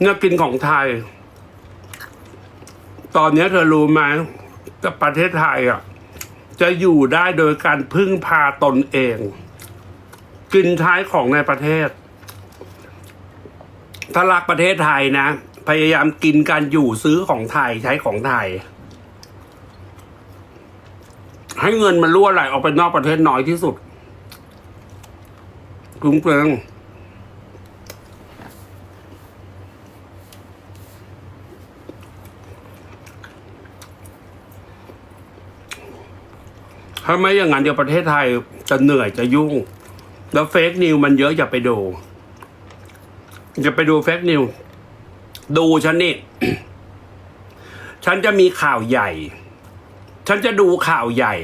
เนี่ยกินของไทย ตอนนี้เธอรู้ไหมกับประเทศไทยอะ จะอยู่ได้โดยการพึ่งพาตนเอง กินใช้ของในประเทศ ถ้ารักประเทศไทยนะ พยายามกินการอยู่ซื้อของไทยใช้ของไทย ให้เงินมันรั่วไหลออกไปนอกประเทศน้อยที่สุดคุ้มเปลือง ถ้าไม่อย่างนั้นเดี๋ยวประเทศไทยจะเหนื่อยจะยุ่ง แล้วเฟกนิวมันเยอะอย่าไปดูอย่าไปดูเฟกนิวดูฉันนี่ ฉันจะมีข่าวใหญ่ ฉันจะดูข่าวใหญ่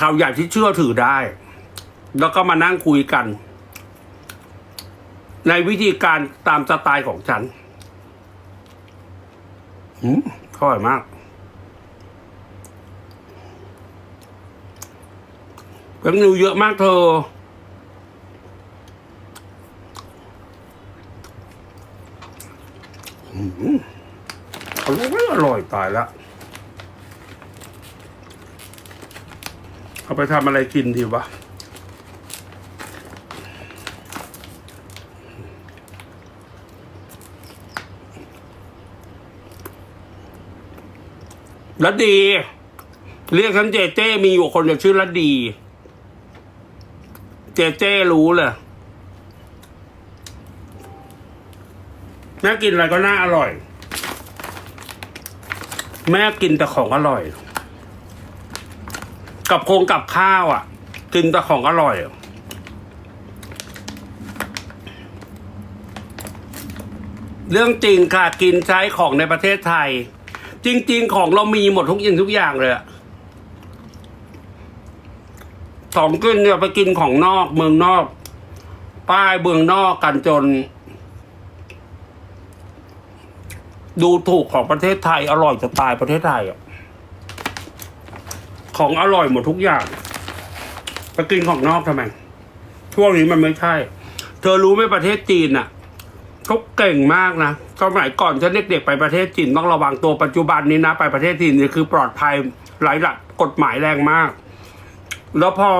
ข่าวใหญ่ที่เชื่อถือได้ แล้วก็มานั่งคุยกัน ในวิธีการตามสไตล์ของฉันอืมอร่อยมาก เป็นนิวเยอะมากเธออืมอร่อยอร่อยตายล้วเอาไปทำอะไรกินดีวะละดี เรียกฉันเจเจ้มีอยู่คนเดียวชื่อละดี เจเจ้รู้เลยแม่กินอะไรก็น่าอร่อย แม่กินแต่ของอร่อย กับโครงกับข้าวอะ กินแต่ของอร่อยเรื่องจริงค่ะกินใช้ของในประเทศไทย จริง ๆ ของเรามีหมดทุกอย่างทุกอย่างเลยอะ ของกินเนี่ยไปกินของนอกเมืองนอก ป้ายเมืองนอกกันจน ดูถูกของประเทศไทย อร่อยจะตายประเทศไทยอะของอร่อยหมดทุกอย่างไปกินของนอกทำไมช่วงนี้มันไม่ใช่ เธอรู้ไหมประเทศจีนอะเขาเก่งมากนะสมัยก่อนฉันเด็กๆไปประเทศจีนต้องระวังตัวปัจจุบันนี้นะ ไปประเทศจีนเนี่ยคือปลอดภัยหลายหลักกฎหมายแรงมาก แล้วพอ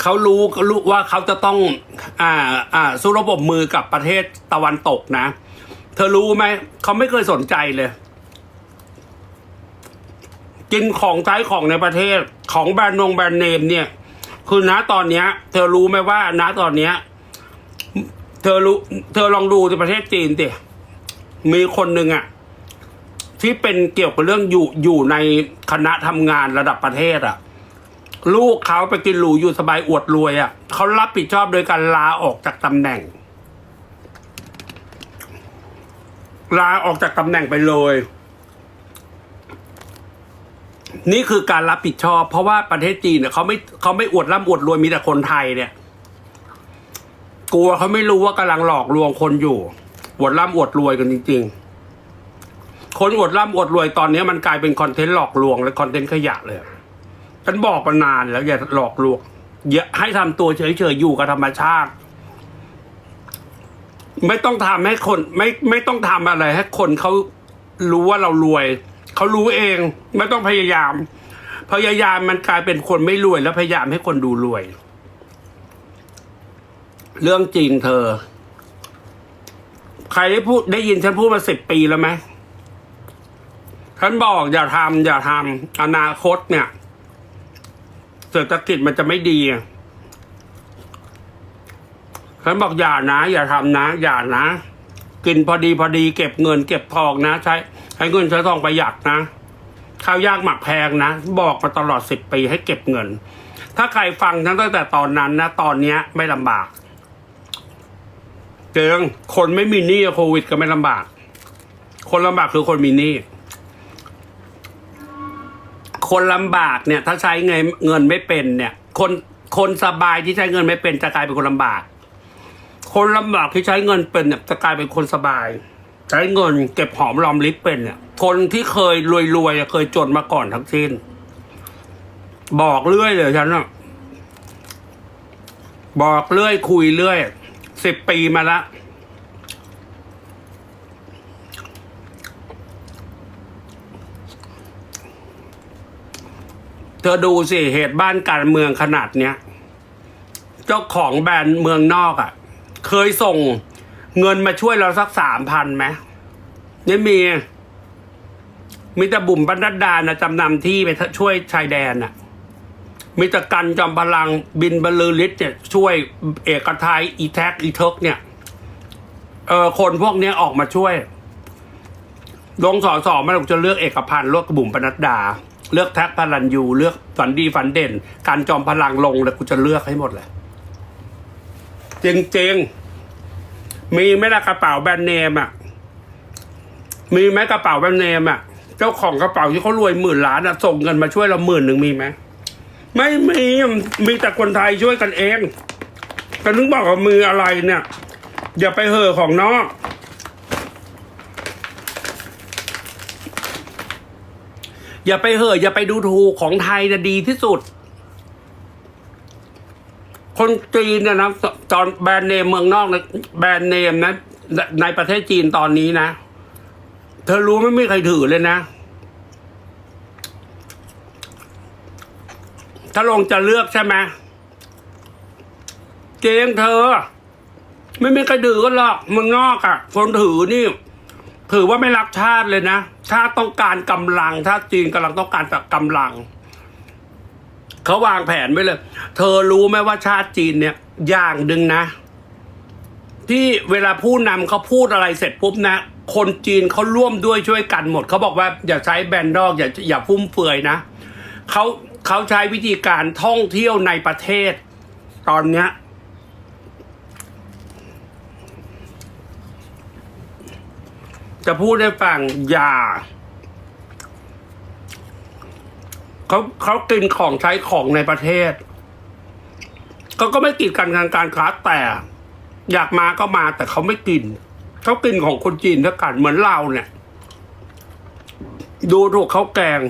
เขารู้รู้ว่าเขาจะต้อง อ่า อ่า สู้ระบบมือกับประเทศตะวันตกนะ เธอรู้ไหม เขาไม่เคยสนใจเลย กินของใช้ของในประเทศของแบรนด์นงแบรนด์เนมเนี่ย คือณตอนเนี้ย เธอรู้ไหมว่าณตอนเนี้ย เธอรู้ เธอลองดูที่ประเทศจีนดิมีคนหนึ่งอะ ที่เป็นเกี่ยวกับเรื่องอยู่อยู่ในคณะทำงานระดับประเทศอะลูกเขาไปกินหรูอยู่สบายอวดรวยอะเขารับผิดชอบโดยการลาออกจากตำแหน่ง ลาออกจากตำแหน่งไปเลย นี่คือการรับผิดชอบ เพราะว่าประเทศจีนเนี่ยเขาไม่เขาไม่อวดร่ำอวดรวยมีแต่คนไทยเนี่ย กลัวเขาไม่รู้ว่ากำลังหลอกลวงคนอยู่อวดร่ำอวดรวยกันจริง ๆ คนอวดร่ำอวดรวยตอนนี้มันกลายเป็นคอนเทนต์หลอกลวงและคอนเทนต์ขยะเลยฉันบอกมานานแล้วอย่าหลอกลวงอย่าให้ทำตัวเฉยๆอยู่กับธรรมชาติ ไม่ต้องทำให้คน ไม่ไม่ต้องทำอะไร ให้คนเขารู้ว่าเรารวยเขารู้เอง ไม่ต้องพยายาม พยายามมันกลายเป็นคนไม่รวย แล้วพยายามให้คนดูรวย เรื่องจริงเธอ ใครได้พูดได้ยินฉันพูดมาสิบปีแล้วไหม ฉันบอกอย่าทำอย่าทำอนาคตเนี่ย เศรษฐกิจมันจะไม่ดีอะฉันบอกอย่านะ อย่าทำนะ อย่านะ กินพอดีพอดี เก็บเงิน เก็บทองนะ ใช้ใช้เงินใช้ทองประหยัดนะข้าวยากหมักแพงนะ บอกมาตลอดสิบปีให้เก็บเงิน ถ้าใครฟังฉันตั้งแต่ตอนนั้นนะ ตอนเนี้ยไม่ลำบากเจงคนไม่มีหนี้โควิดก็ไม่ลำบาก คนลำบากคือคนมีหนี้ คนลำบากเนี่ยถ้าใช้เงินเงินไม่เป็นเนี่ย คนคนสบายที่ใช้เงินไม่เป็นจะกลายเป็นคนลำบาก คนลำบากที่ใช้เงินเป็นเนี่ยจะกลายเป็นคนสบาย ใช้เงินเก็บหอมรอมริบเป็นเนี่ย คนที่เคยรวยๆอะเคยจนมาก่อนทั้งสิ้น บอกเรื่อยเลยฉันอะบอกเรื่อยคุยเรื่อยสิบปีมาแล้ว เธอดูสิเหตุบ้านการเมืองขนาดเนี้ยเจ้าของแบรนด์เมืองนอกอะ่ะ เคยส่งเงินมาช่วยเราสักสามพันไหมไม่มี มีแต่บุ๋มบรรดานะจำนำที่ไปช่วยชายแดนน่ะ มีแต่กันจอมพลังบินบรรลือฤทธิ์เนี่ยช่วยเอกไทยอีแท็กอีเทกเนี่ยเออคนพวกนี้ออกมาช่วยลงสอสอมาเราจะเลือกเอกพันธ์เลือกบุ๋มปนัดดา เลือกแท็กพลันยูเลือกฝันดีฝันเด่น การจอมพลังลงเลยกูจะเลือกให้หมดเลยจริงๆมีไหมล่ะกระเป๋าแบรนด์เนมอะ มีไหมกระเป๋าแบรนด์เนมอะ เจ้าของกระเป๋าที่เขารวยหมื่นล้านอะส่งเงินมาช่วยเราหมื่นหนึ่งมีไหมไม่มีมีแต่คนไทยช่วยกันเองแต่นึกบอกว่ามืออะไรเนี่ย อย่าไปเห่อของนอก อย่าไปเห่ออย่าไปดูถูกของไทยนะดีที่สุด คนจีนเนี่ยนะตอนแบรนด์เนมเมืองนอกนะแบรนด์เนมนะในประเทศจีนตอนนี้นะเธอรู้ไม่มีใครถือเลยนะ ถ้าลงจะเลือกใช่ไหมเจงเธอ ไม่มีใครถือกันหรอกเมืองนอกอะ่ะ คนถือนี่ ถือว่าไม่รักชาติเลยนะ ชาต้องการกำลัง ถ้าจีนกำลังต้องการกำลัง เขาวางแผนไว้เลย เธอรู้ไหมว่าชาติจีนเนี่ย อย่างหนึ่งนะ ที่เวลาผู้นำเขาพูดอะไรเสร็จปุ๊บนะ คนจีนเขาร่วมด้วยช่วยกันหมด เขาบอกว่าอย่าใช้แบนดอกอย่าอย่าฟุ่มเฟือยนะเขาเขาใช้วิธีการท่องเที่ยวในประเทศ ตอนเนี้ย จะพูดให้ฟังอย่าเขาเขากินของใช้ของในประเทศก็ก็ไม่กีดกันทางการค้าแต่ อยากมาก็มาแต่เขาไม่กินเขากินของคนจีนเท่ากันเหมือนเราเนี่ย ดูถูกเขาแกง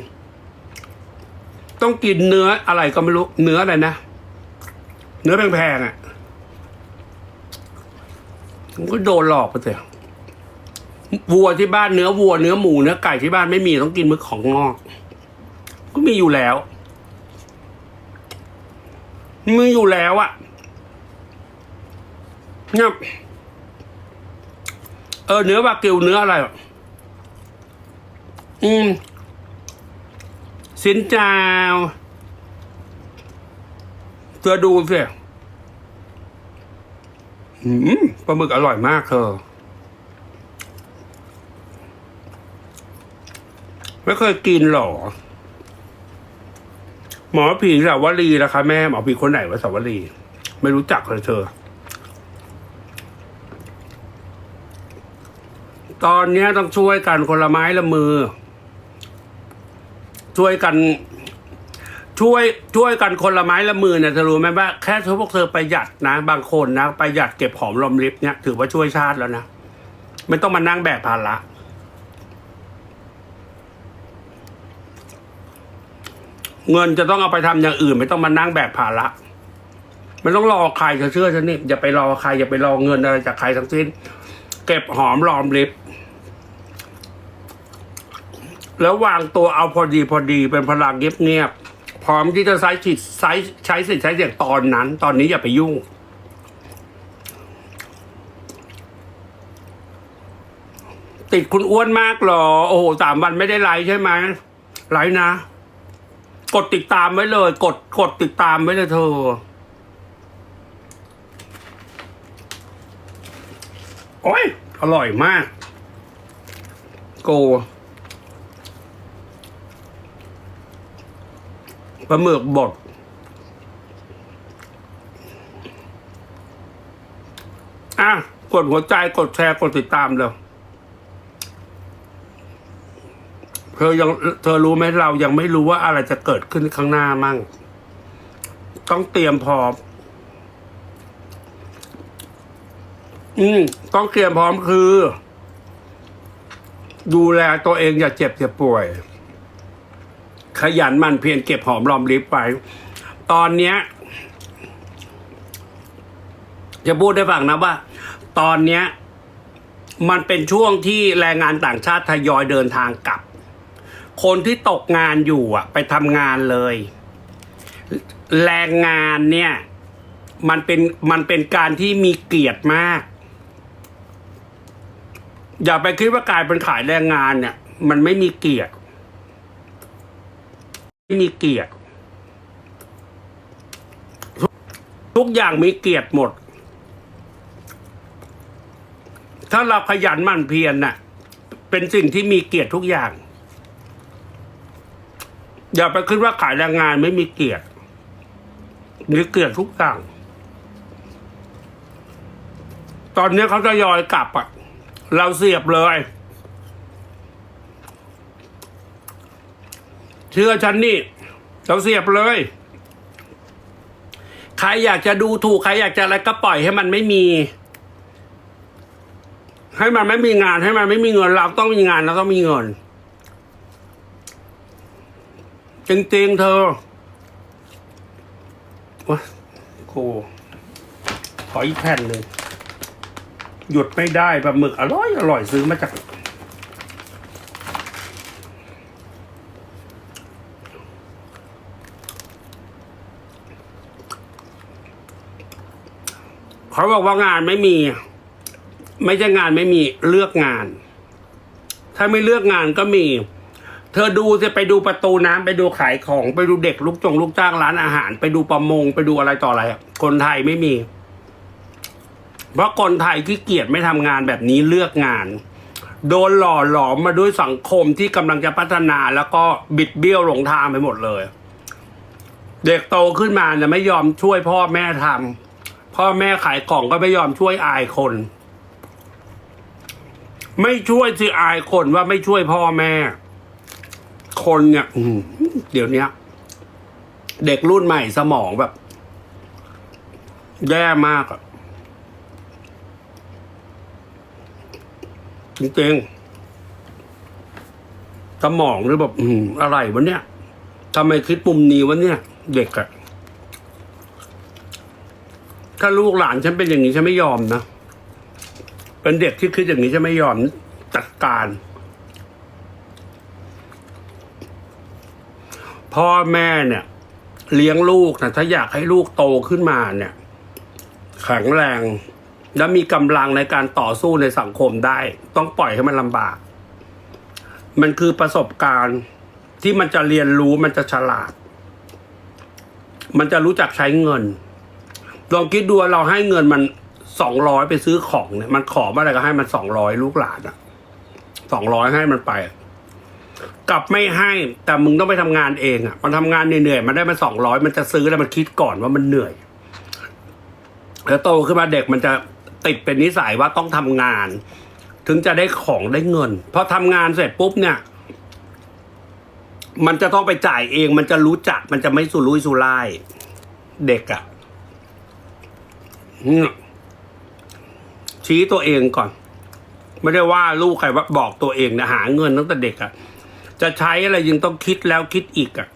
ต้องกินเนื้ออะไรก็ไม่รู้เนื้ออะไรนะเนื้อแพงๆอะผมก็โดนหลอกไปเถอะ วัวที่บ้านเนื้อวัวเนื้อหมูเนื้อไก่ที่บ้านไม่มีต้องกินมื้อของงอก ก็มีอยู่แล้วมีอยู่แล้วอะเนี่ยเออเนื้อบากิวเนื้ออะไรอะอืมสินจาวเธอดูสิอืมปลาหมึกอร่อยมากเธอ ไม่เคยกินหรอ หมอผีสาวรีนะคะ แม่หมอผีคนไหนวะสาวรี ไม่รู้จักเลยเธอ ตอนนี้ต้องช่วยกันคนละไม้ละมือ ช่วยกัน ช่วยช่วยกันคนละไม้ละมือเนี่ยเธอรู้ไหมว่าแค่พวกเธอประหยัดนะ บางคนนะประหยัดเก็บหอมรอมริบเนี่ยถือว่าช่วยชาติแล้วนะไม่ต้องมานั่งแบกภาระ เงินจะต้องเอาไปทำอย่างอื่น ไม่ต้องมานั่งแบกภาระไม่ต้องรอใครเธอเชื่อฉันนี่อย่าไปรอใครอย่าไปรอเงินอะไรจากใครทั้งสิ้น เก็บหอมรอมริบแล้ววางตัวเอาพอดีพอดีเป็นพลังเงียบๆพร้อมที่จะใช้สิทธิ์ใช้ใช้สิทธิ์ใช้เสียงตอนนั้น ตอนนี้อย่าไปยุ่ง ติดคุณอ้วนมากเหรอ โอ้โหสามวันไม่ได้ไลฟ์ใช่ไหมไลฟ์นะ กดติดตามไว้เลย กดกดติดตามไว้เลยเธอ โอ้ย อร่อยมาก โกปลาหมึกบดอะ กดหัวใจกดแชร์ กดติดตามเลย เธอยังเธอรู้ไหมเรายังไม่รู้ว่าอะไรจะเกิดขึ้นข้างหน้ามั่ง ต้องเตรียมพร้อม อืมต้องเตรียมพร้อมคือ ดูแลตัวเองอย่าเจ็บอย่าป่วย ขยันมันเพียรเก็บหอมรอมริบไป ตอนเนี้ย จะพูดให้ฟังนะว่า ตอนเนี้ย มันเป็นช่วงที่แรงงานต่างชาติทยอยเดินทางกลับ คนที่ตกงานอยู่อะไปทำงานเลย แรงงานเนี่ยมันเป็นมันเป็นการที่มีเกียรติมาก อย่าไปคิดว่าการเป็นขายแรงงานเนี่ย มันไม่มีเกียรติไม่มีเกียรติทุกอย่างมีเกียรติหมด ถ้าเราขยันหมั่นเพียรน่ะ เป็นสิ่งที่มีเกียรติทุกอย่าง อย่าไปคิดว่าขายแรงงานไม่มีเกียรติ มีเกียรติทุกอย่าง ตอนนี้เขาจะยอยกลับอะเราเสียบเลย เชื่อฉันนี่ เราเสียบเลย ใครอยากจะดูถูก ใครอยากจะอะไรก็ปล่อยให้มันไม่มี ให้มันไม่มีงานให้มันไม่มีเงิน เราต้องมีงานเราต้องมีเงิน จริงๆเธอวะโคขออีกแผ่นหนึ่งหยุดไม่ได้ปลาหมึกอร่อยอร่อยซื้อมาจาก เขาบอกว่างานไม่มี ไม่ใช่งานไม่มีเลือกงาน ถ้าไม่เลือกงานก็มี ธอดูจะไปดูประตูน้ำไปดูขายของไปดูเด็กลูกจงลูกจ้างร้านอาหาร ไปดูประมงไปดูอะไรต่ออะไรคนไทยไม่มี เพราะคนไทยที่เกียจไม่ทำงานแบบนี้เลือกงาน โดนหล่อหลอมมาด้วยสังคมที่กำลังจะพัฒนาแล้วก็บิดเบี้ยวหลงทางไปหมดเลย เด็กโตขึ้นมาจะไม่ยอมช่วยพ่อแม่ทำพ่อแม่ขายของก็ไม่ยอมช่วยอายคน ไม่ช่วยสิอายคนว่าไม่ช่วยพ่อแม่ คนเนี่ยอืเดี๋ยวเนี้ยเด็กรุ่นใหม่สมองแบบ แย่มากอะจริงๆสมองหรือแบบอืมอะไรวะเนี่ยทำไมคิดมุมนี้วะเนี่ย เด็กอะถ้าลูกหลานฉันเป็นอย่างนี้ฉันไม่ยอมนะ เป็นเด็กที่คิดอย่างนี้ฉันไม่ยอมจัดการ พ่อแม่เนี่ย เลี้ยงลูกนะถ้าอยากให้ลูกโตขึ้นมาเนี่ยแข็งแรง และมีกำลังในการต่อสู้ในสังคมได้ ต้องปล่อยให้มันลำบาก มันคือประสบการณ์ที่มันจะเรียนรู้มันจะฉลาด มันจะรู้จักใช้เงิน ลองคิดดูเราให้เงินมันสองร้อยไปซื้อของเนี่ย มันขอมาอะไรก็ให้มันสองร้อยลูกหลานอะสองร้อยให้มันไป กลับไม่ให้แต่มึงต้องไปทำงานเองอะ มันทำงานเหนื่อยๆมันได้มาสองร้อยมันจะซื้อแล้วมันคิดก่อนว่ามันเหนื่อย แล้วโตขึ้นมาเด็กมันจะติดเป็นนิสัยว่าต้องทำงาน ถึงจะได้ของได้เงินพอทำงานเสร็จปุ๊บเนี่ย มันจะต้องไปจ่ายเอง มันจะรู้จัก มันจะไม่สุรุ่ยสุร่าย เด็กอะเนี่ยชี้ตัวเองก่อน ไม่ได้ว่าลูกใครว่าบอกตัวเองนะหาเงินตั้งแต่เด็กอะ จะใช้อะไรยังต้องคิดแล้วคิดอีกอะ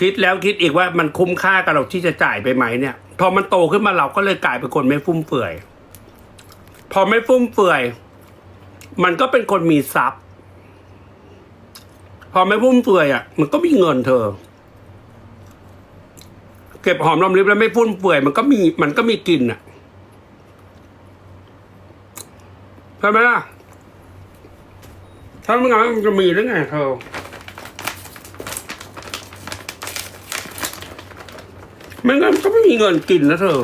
คิดแล้วคิดอีกว่ามันคุ้มค่ากับเราที่จะจ่ายไปไหมเนี่ย พอมันโตขึ้นมาเราก็เลยกลายเป็นคนไม่ฟุ่มเฟือย พอไม่ฟุ่มเฟือย มันก็เป็นคนมีทรัพย์ พอไม่ฟุ่มเฟือยอะ มันก็มีเงินเธอ เก็บหอมรอมริบแล้วไม่ฟุ่มเฟือย มันก็มีมันก็มีกินอะใช่ไหมล่ะ ถ้าไม่งั้นมันจะมีได้ไงเธอไม่งั้นก็ไม่มีเงินกินนะเธอ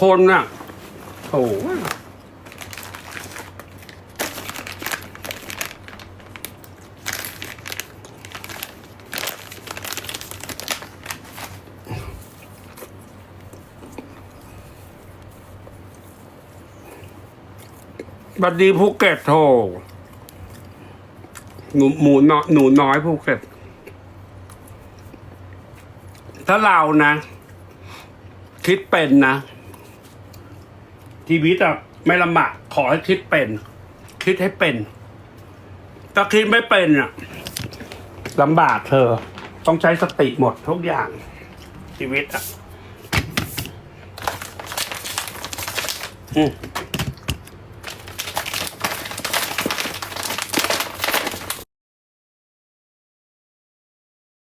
คนน่ะโอ้ บัดดีภูเก็ตโทรหนูหมูน้อยหนูน้อยภูเก็ตถ้าเรานะ คิดเป็นนะชีวิตอะไม่ลำบากขอให้คิดเป็น คิดให้เป็น ถ้าคิดไม่เป็นอะลำบากเธอ ต้องใช้สติหมดทุกอย่าง ชีวิตอะอืม